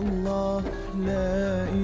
illallah La ilahe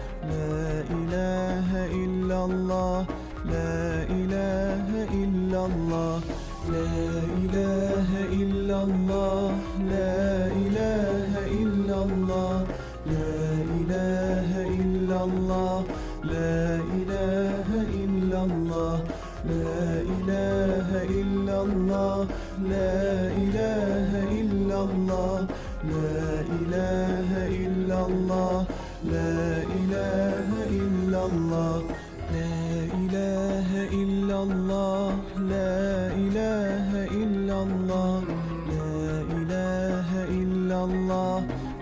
illallah La ilahe illallah La ilahe illallah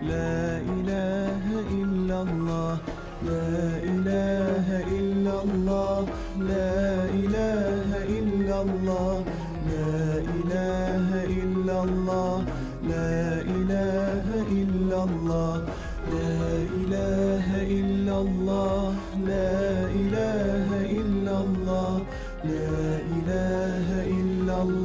La ilahe illallah La ilahe illallah La ilahe illallah La ilahe illallah La ilahe illallah La ilahe illallah La ilahe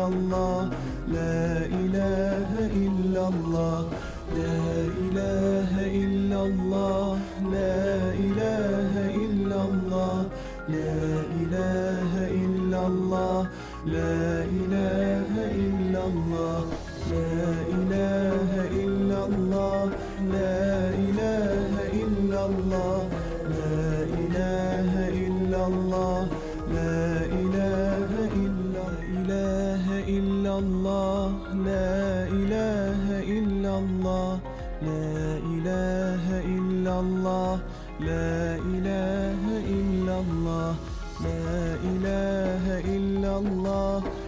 illallah La ilahe illallah La ilahe illallah La ilahe illallah La ilahe illallah La ilahe